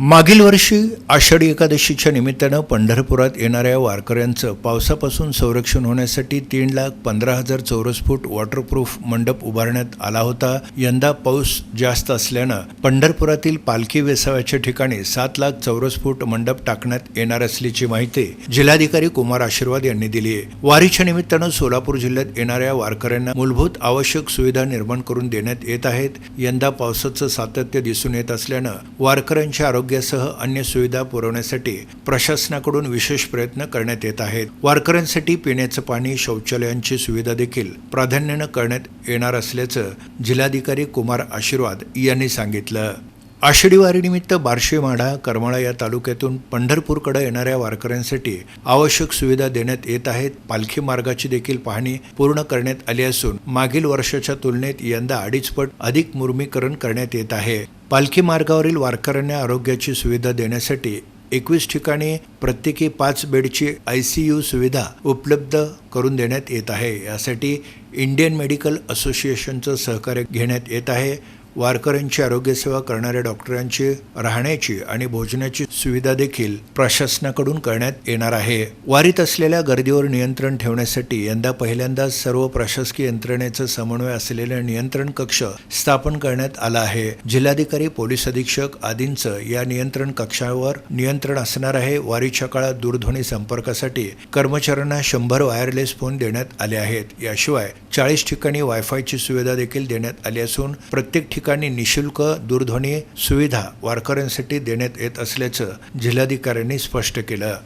मागील वर्षी आषाढी एकादशीच्या निमित्तानं पंढरपुरात येणाऱ्या वारकऱ्यांचं पावसापासून संरक्षण होण्यासाठी तीन लाख पंधरा हजार चौरस फूट वॉटरप्रूफ मंडप उभारण्यात आला होता. यंदा पाऊस जास्त असल्यानं पंढरपुरातील पालखी वेसाव्याच्या ठिकाणी सात लाख चौरस फूट मंडप टाकण्यात येणार असल्याची माहिती जिल्हाधिकारी कुमार आशीर्वाद यांनी दिली आहे. वारीच्या निमित्तानं सोलापूर जिल्ह्यात येणाऱ्या वारकऱ्यांना मूलभूत आवश्यक सुविधा निर्माण करून देण्यात येत आहेत. यंदा पावसाचं सातत्य दिसून येत असल्यानं वारकऱ्यांच्या आरोग्य आरोग्यासह अन्य सुविधा पुरवण्यासाठी प्रशासनाकडून विशेष प्रयत्न करण्यात येत आहेत. वारकऱ्यांसाठी पिण्याचं पाणी शौचालयांची सुविधा देखील प्राधान्यानं करण्यात येणार असल्याचं जिल्हाधिकारी कुमार आशीर्वाद यांनी सांगितलं. आषाढी वारीनिमित्त बार्शीमाढा करमाळा या तालुक्यातून पंढरपूरकडे येणाऱ्या वारकऱ्यांसाठी आवश्यक सुविधा देण्यात येत आहेत. पालखी मार्गाची देखील पाहणी पूर्ण करण्यात आली असून मागील वर्षाच्या तुलनेत यंदा अडीच पट अधिक मुर्मीकरण करण्यात येत आहे. पालखी मार्गावरील वारकऱ्यांना आरोग्याची सुविधा देण्यासाठी एकवीस ठिकाणी प्रत्येकी पाच बेडची आय सी यू सुविधा उपलब्ध करून देण्यात येत आहे. यासाठी इंडियन मेडिकल असोसिएशनचं सहकार्य घेण्यात येत आहे. वारकऱ्यांची आरोग्यसेवा करणाऱ्या डॉक्टरांची राहण्याची आणि भोजनाची सुविधा देखील प्रशासनाकडून करण्यात येणार आहे. वारीत असलेल्या गर्दीवर नियंत्रण ठेवण्यासाठी यंदा पहिल्यांदाच सर्व प्रशासकीय यंत्रणेचं समन्वय असलेला नियंत्रण कक्ष स्थापन करण्यात आला आहे. जिल्हाधिकारी पोलीस अधीक्षक आदींचं या नियंत्रण कक्षावर नियंत्रण असणार आहे. वारीच्या काळात दूरध्वनी संपर्कासाठी कर्मचाऱ्यांना शंभर वायरलेस फोन देण्यात आले आहेत. याशिवाय चाळीस ठिकाणी वायफायची सुविधा देखील देण्यात आली असून प्रत्येक ठिकाणी निशुल्क दूरध्वनी सुविधा वारकऱ्यांसाठी देण्यात येत असल्याचं जिल्हाधिकाऱ्यांनी स्पष्ट केलं.